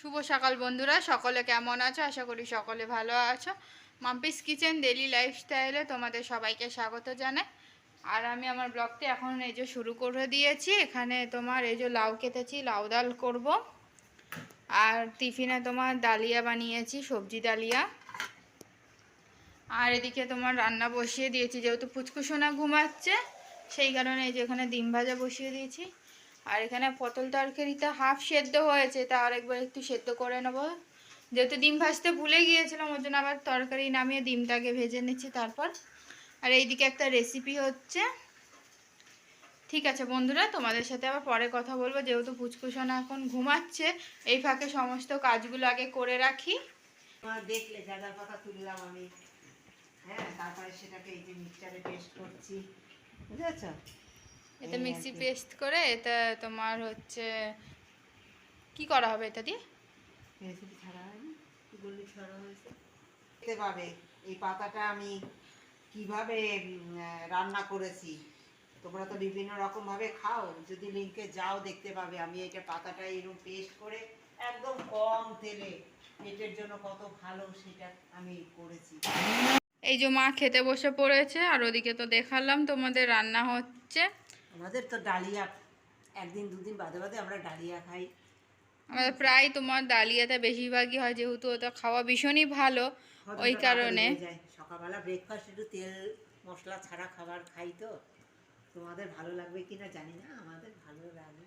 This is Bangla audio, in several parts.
শুভ সকাল বন্ধুরা, সকলে কেমন আছো? আশা করি সকলে ভালো আছো। মাম্পিস কিচেন ডেলি লাইফস্টাইলে তোমাদের সবাইকে স্বাগত জানাই। আর আমি আমার ব্লগটি এখন এই যে শুরু করে দিয়েছি। এখানে তোমার এই যে লাউ কেটেছি, লাউ ডাল করব। আর টিফিনে তোমার ডালিয়া বানিয়েছি, সবজি ডালিয়া। আর এদিকে তোমার রান্না বসিয়ে দিয়েছি, যেহেতু পুচকুসোনা ঘুমাচ্ছে, সেই কারণে এই যে এখানে ডিম ভাজা বসিয়ে দিয়েছি। আর এখানে পটল তরকারিটা হাফ সেদ্ধ হয়েছে, তা আরেকবার একটু সেদ্ধ করে নেব। যেহেতু ডিম ভাজতে ভুলে গিয়েছিলাম, ওর জন্য আবার তরকারি নামিয়ে ডিমটাকে ভেজে নিচ্ছি তারপর। আর এইদিকে একটা রেসিপি হচ্ছে। ঠিক আছে বন্ধুরা, তোমাদের সাথে আবার পরে কথা বলব, যেহেতু পুচকুসোনা এখন ঘুমাচ্ছে, এই ফাঁকে সমস্ত কাজগুলো আগে করে রাখি। দেখলে যাদার কথা তুললাম আমি। হ্যাঁ তারপরে সেটাকে এই যে মিক্সচারে পেস্ট করছি। বুঝেছ? এটা মিক্সি পেস্ট করে এটা তোমার হচ্ছে কি করা হবে এটা দিয়ে? রেসিপি ছাড়া হয়নি? গুলি ছাড়া হয়েছে? দেখতে পাবে? এই পাতাটা আমি কীভাবে রান্না করেছি? তোমরা তো বিভিন্ন রকম ভাবে খাও। যদি লিঙ্কে যাও দেখতে পাবে। আমি এটা পাতাটা এরকম পেস্ট করে একদম কম তেলে পেটের জন্য কত ভালো সেটা আমি করেছি। এই যে মা খেতে বসে পড়েছে আর ওদিকে তো দেখালাম তোমাদের রান্না হচ্ছে। আমাদের তো ডালিয়া একদিন দুদিন বাদে বাদে আমরা ডালিয়া খাই। আমাদের প্রায় তোমার ডালিয়াটা বেশিরভাগই হয় যেহেতু ওটা খাওয়া ভীষণই ভালো ওই কারণে। সকালবেলা ব্রেকফাস্ট একটু তেল মশলা ছাড়া খাবার খাই তো। তোমাদের ভালো লাগবে কিনা জানি না আমাদের ভালো লাগে।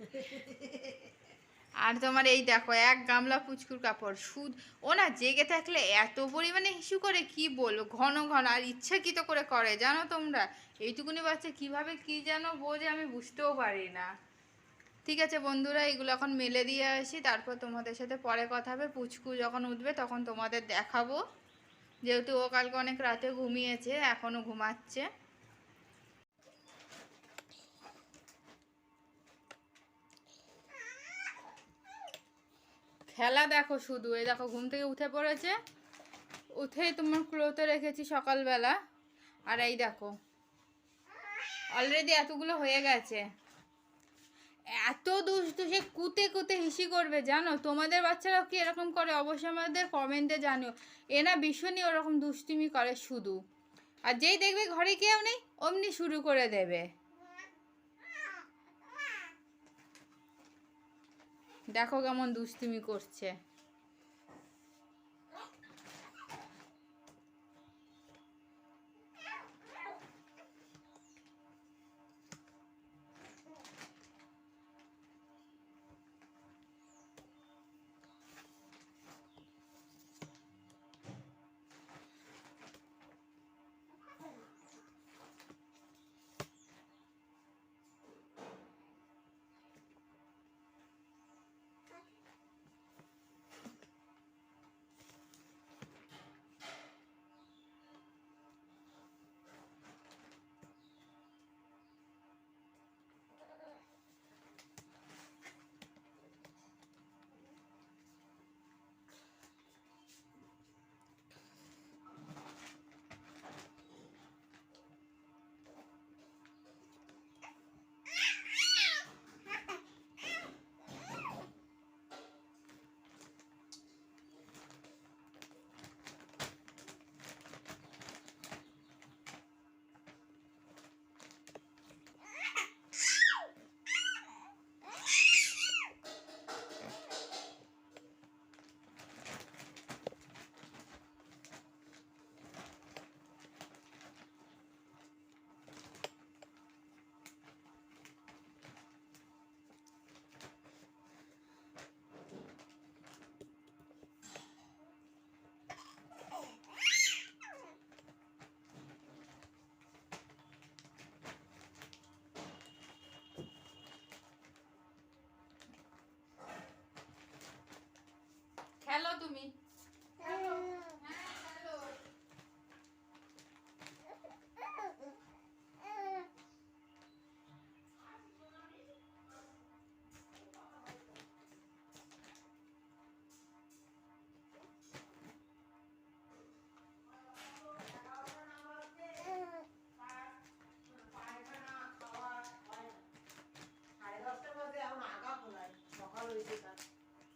আর তোমার এই দেখো, এক গামলা পুচকুর কাপড়। সুদ, ও না জেগে থাকলে এত পরিমাণে হিসু করে কি বলব? ঘন ঘন, আর ইচ্ছাকৃত করে করে, জানো তোমরা? এইটুকুনি বাচ্চা কীভাবে কি যেন বোঝে আমি বুঝতেও পারি না। ঠিক আছে বন্ধুরা, এগুলো এখন মেলে দিয়ে আসি, তারপর তোমাদের সাথে পরে কথা হবে। পুচকু যখন উঠবে তখন তোমাদের দেখাবো। যেহেতু ও কালকে অনেক রাতে ঘুমিয়েছে এখনও ঘুমাচ্ছে। খেলা দেখো শুধু। এই দেখো, ঘুম থেকে উঠে পড়েছে। উঠেই তোমার ক্লোতে রেখেছি সকালবেলা। আর এই দেখো অলরেডি এতগুলো হয়ে গেছে। এত দুষ্টু, সে কুতে কুতে হিসি করবে, জানো? তোমাদের বাচ্চারাও কি এরকম করে? অবশ্যই আমাদের কমেন্টে জানিও। এ না ভীষণই ওরকম দুষ্টুমি করে শুধু। আর যেই দেখবে ঘরে কেউ নেই, অমনি শুরু করে দেবে। দেখো কেমন দুষ্টুমি করছে।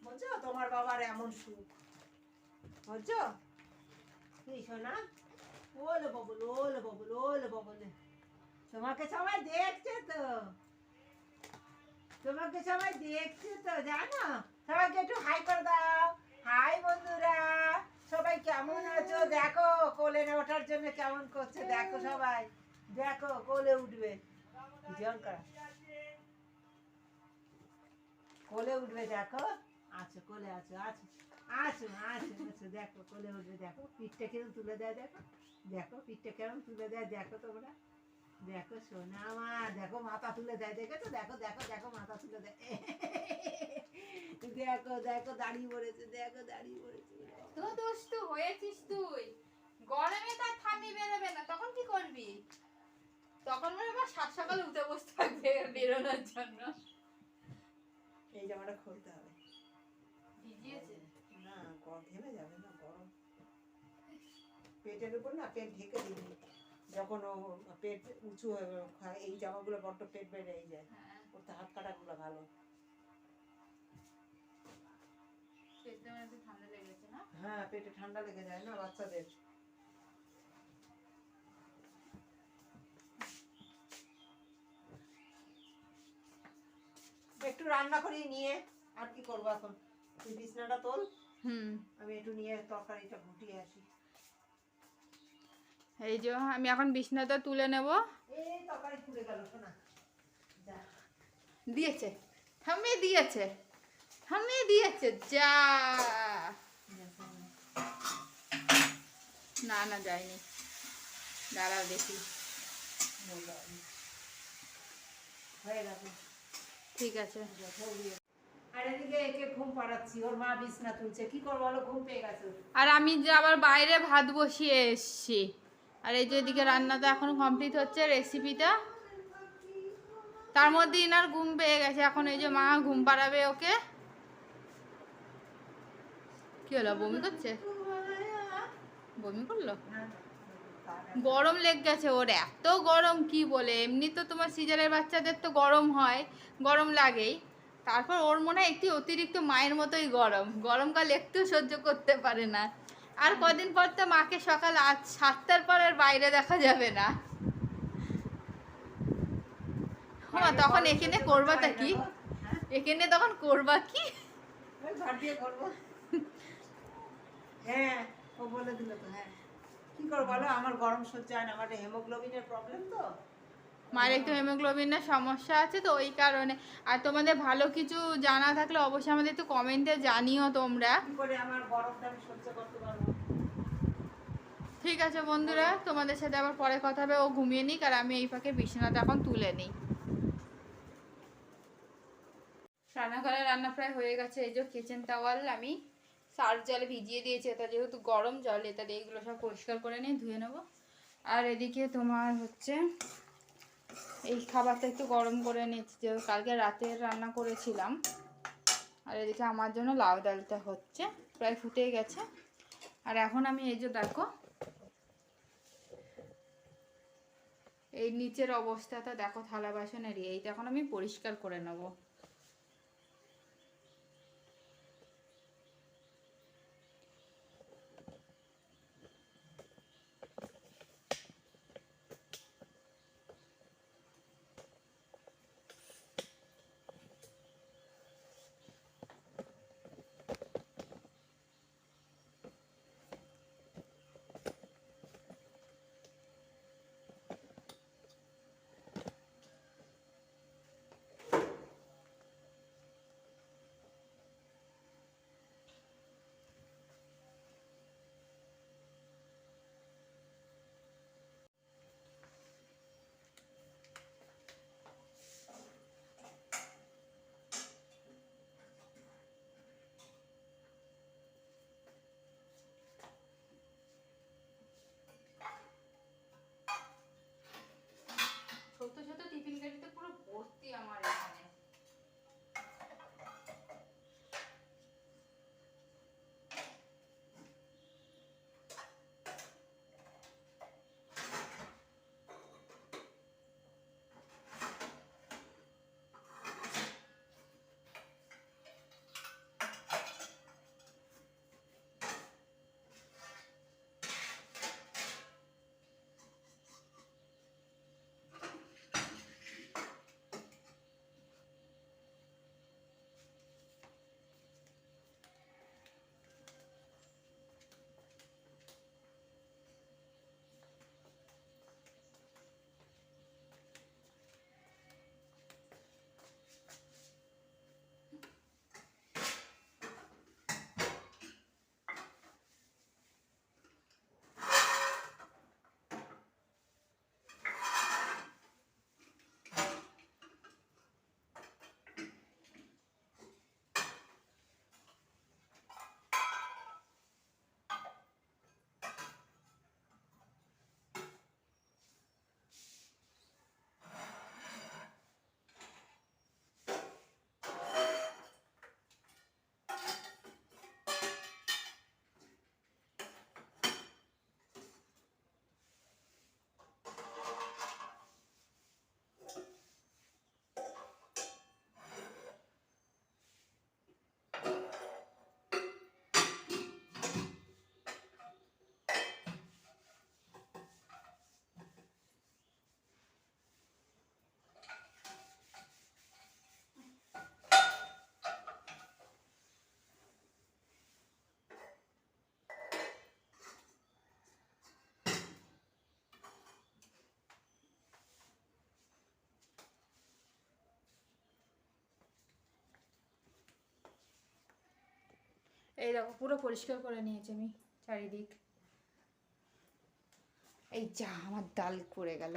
বুঝছ তোমার বাবার এমন সুখ। বুঝছ কি শোনা ওলে ববল ওলে ববল, ওলে ববলে। তোমাকে সবাই দেখছে তো। তোমাকে সবাই দেখছে তো, জানো? সবাইকে একটু হাই করে দাও। হাই বন্ধুরা, সবাই কেমন আছো? দেখো, কোলে ওঠার জন্য কেমন করছে? দেখো সবাই। দেখো, কোলে উঠবে। জন করা কোলে উঠবে, দেখো। আছো, কোলে আছো আছো। আছো আছো আছো দেখো কোলে উঠবে দেখো পিঠটা কেমন তুলে দেয় দেখো দেখো পিঠটা কেমন তুলে দেয় দেখো তোমরা দেখো সোনা আমার দেখো মাথা তুলে দেয় দেখেছ? দেখো দেখো দেখো মাথা তুলে দেয়। দেখো দেখো দাঁড়িয়ে পড়েছে দেখো দাঁড়িয়ে পড়েছে। তো দুষ্টু হয়েছিস তুই। গরমে তার ঠান্ডি বেরোবে না তখন কি করবি? তখন মনে হয় সাত সকালে উঠে বসতে থাকবে বেরোনোর জন্য। এই জামাটা খুলতে হবে। পেটের উপর না পেট ঢেকে দিবি যখন ও পেট উঁচু হয়ে খায় এই জামাগুলো বড্ড পেট বেড়ে যায় হ্যাঁ। ওর হাত কাটাগুলো ভালো। মনে হ্যাঁ পেটে ঠান্ডা লেগে যায় না বাচ্চাদের। একটু রান্না করি নিয়ে আর কি করব এখন? তুই বিছনাটা তোল। হুম। আমি একটু নিয়ে তরকারিটা ঘুটিয়ে আসি। এই যে আমি এখন বিছনাটা তুলে নেব। দিয়েছে। থামিয়ে দিয়েছে। থামিয়ে দিয়েছে যা। না না যায়নি। দাঁড়াও দেখি। ঠিক আছে। আর আমি যে আবার বাইরে ভাত বসিয়ে এসছি। আর এই যে এদিকে রান্নাটা এখন কমপ্লিট হচ্ছে রেসিপিটা তার মধ্যে ইনার ঘুম পেয়ে গেছে, এখন এই যে মা ঘুম পাড়াবে ওকে। কি হলো, বমি করছে? বমি করল? গরম লেগ গেছে ওর, এত গরম, কি বলে? এমনি তো তোমার সিজারের বাচ্চাদের তো গরম হয়, গরম লাগেই। তারপর ওর মনে হয় একটি অতিরিক্ত মায়ের মতোই গরম। গরমকাল একটু সহ্য করতে পারে না। আর কদিন পর তো মাকে সকাল আজ সাতটার পর আর বাইরে দেখা যাবে না। মা তখন এখানে করবাটা কি? হ্যাঁ? এখানে তখন করবা কি? করব। হ্যাঁ ও বলে দিল তো হ্যাঁ। কি করব বলো? আমার গরম সহ্য হয় না আমার হেমোগ্লোবিনের প্রবলেম তো। মায়ের একটু হেমোগ্লোবিনের সমস্যা আছে তো ওই কারণে। আর তোমাদের ভালো কিছু জানা থাকলে অবশ্যই আমাদের একটু কমেন্টে জানিও তোমরা। ঠিক আছে বন্ধুরা তোমাদের সাথে আবার পরে কথা হবে। ও ঘুমিয়ে নিক আর আমি এই ফাঁকে বিছানাটা এখন তুলে নিই। রান্নাঘরে রান্না প্রায় হয়ে গেছে। এই যে কিচেন টাওয়াল আমি সার্ফ জলে ভিজিয়ে দিয়েছি। এটা যেহেতু গরম জল এটা দিয়ে এগুলো সব পরিষ্কার করে নিয়ে ধুয়ে নেব। আর এদিকে তোমার হচ্ছে এই খাবারটা একটু গরম করে নিচ্ছি যেহেতু কালকে রাতে রান্না করেছিলাম। আর এদিকে আমার জন্য লাউ ডালটা হচ্ছে, প্রায় ফুটে গেছে। আর এখন আমি এই যে দেখো, এই নিচের অবস্থাটা দেখো থালা বাসনেরই, এইটা এখন আমি পরিষ্কার করে নেব। এই দেখো, পুরো পরিষ্কার করে নিয়েছি আমি চারিদিক। এই যা, আমার ডাল পড়ে গেল।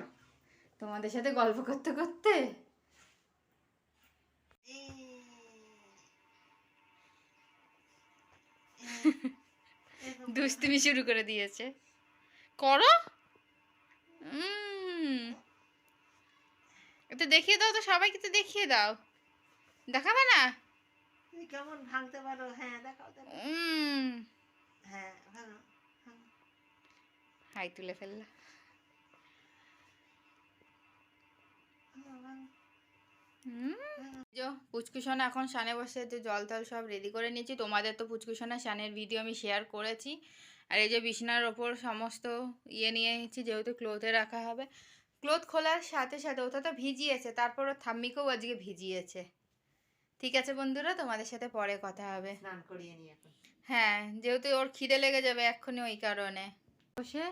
তোমাদের সাথে গল্প করতে করতে? দুষ্টুমি শুরু করে দিয়েছে। করো। একটু দেখিয়ে দাও তো সবাইকে তো দেখিয়ে দাও। দেখাবে না? তুমি কেমন ভাঙতে পারো? হ্যাঁ দেখাও হ্যাঁ ভাঙো। হাই তুলে ফেললা। যে পুচকুসোনা এখন সানে বসে যে জল টল সব রেডি করে নিয়েছি। তোমাদের তো পুচকুসোনা সানের ভিডিও আমি শেয়ার করেছি। আর এই যে বিছানার ওপর সমস্ত ইয়ে নিয়ে নিয়েছি যেহেতু ক্লোথে রাখা হবে। ক্লোথ খোলার সাথে সাথে ওটা তো ভিজিয়েছে তারপর ওর থাম্মিকেও আজকে ভিজিয়েছে। ঠিক আছে বন্ধুরা তোমাদের সাথে পরে কথা হবে। স্নান করিয়ে নি এখন। হ্যাঁ যেহেতু ওর খিদে লেগে যাবে এক্ষুনি ওই কারণে। বসে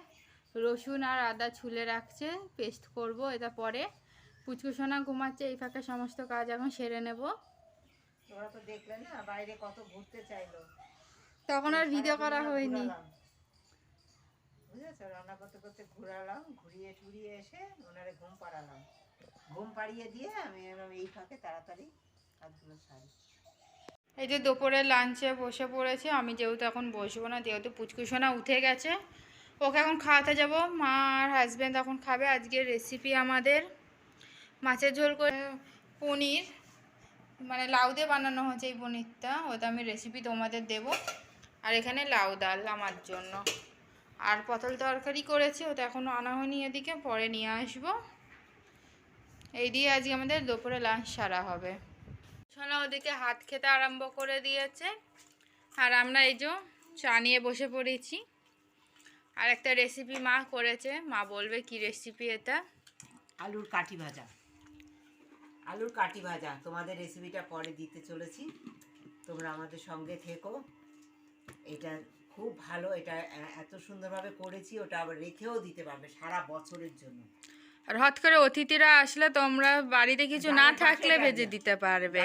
রসুন আর আদা ছুলে রাখছে পেস্ট করব এটা পরে পুচকুসোনা ঘুমাচ্ছে এই ফাঁকে সমস্ত কাজ এখন সেরে নেব। তোমরা তো দেখলে না বাইরে কত ঘুরতে চাইলো। তখন আর ভিডিও করা হয়নি। বুঝেছ? রান্না করতে করতে ঘোরালাম ঘুরিয়ে টুরিয়ে এসে ওনারে ঘুম পাড়ালাম। ঘুম পাড়িয়ে দিয়ে আমি এই ফাঁকে তাড়াতাড়ি এই যে দুপুরে লাঞ্চে বসে পড়েছে, আমি যেহেতু এখন বসবো না, যেহেতু পুচকুসোনা উঠে গেছে, ওকে এখন খাওয়াতে যাব। মা আর হাজব্যান্ড এখন খাবে, আজকের রেসিপি আমাদের মাছের ঝোল করে পনির মানে লাউ দিয়ে বানানো হচ্ছে এই পনিরটা ওটা আমি রেসিপি তোমাদের দেব। আর এখানে লাউ ডাল আমার জন্য। আর পটল তরকারি করেছি, ওটা এখনও আনা হয়নি এদিকে, পরে নিয়ে আসব। এই দিয়ে আজকে আমাদের দুপুরে লাঞ্চ সারা হবে। সোনা ওদিকে হাত খেতে আরম্ভ করে দিয়েছে। আর আমরা এই যে চা নিয়ে বসে পড়েছি। আর একটা রেসিপি মা করেছে। মা বলবে কি রেসিপি এটা? আলুর কাঠি ভাজা। আলুর কাঠি ভাজা। তোমাদের রেসিপিটা পরে দিতে চলেছি। তোমরা আমাদের সঙ্গে থেকো। এটা খুব ভালো। এটা এত সুন্দরভাবে করেছি, ওটা আবার রেখেও দিতে পারবে সারা বছরের জন্য। আর হট করে অতিথিরা আসলে তোমরা বাড়িতে কিছু না থাকলে ভেজে দিতে পারবে।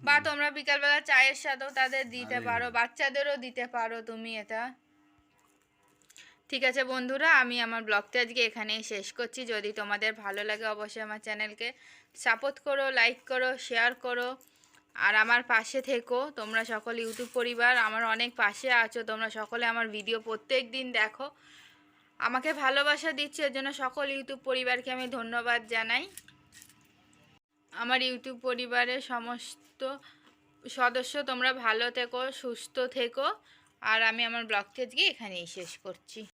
বা তোমরা বিকালবেলা চায়ের সাথেও তাদের দিতে পারো বাচ্চাদেরও দিতে পারো তুমি এটা। ঠিক আছে বন্ধুরা আমি আমার ব্লগটা আজকে এখানেই শেষ করছি। যদি তোমাদের ভালো লাগে অবশ্যই আমার চ্যানেলকে সাপোর্ট করো লাইক করো শেয়ার করো। আর আমার পাশে থেকো তোমরা সকল ইউটিউব পরিবার আমার অনেক পাশে আছো তোমরা সকলে আমার ভিডিও প্রত্যেক দিন দেখো। আমাকে ভালোবাসা দিচ্ছে, এর জন্য সকল ইউটিউব পরিবারকে আমি ধন্যবাদ জানাই। আমার ইউটিউব পরিবারের সমস্ত সদস্য, তোমরা ভালো থেকো, সুস্থ থেকো। আর আমি আমার ব্লগটি আজকে এখানেই শেষ করছি।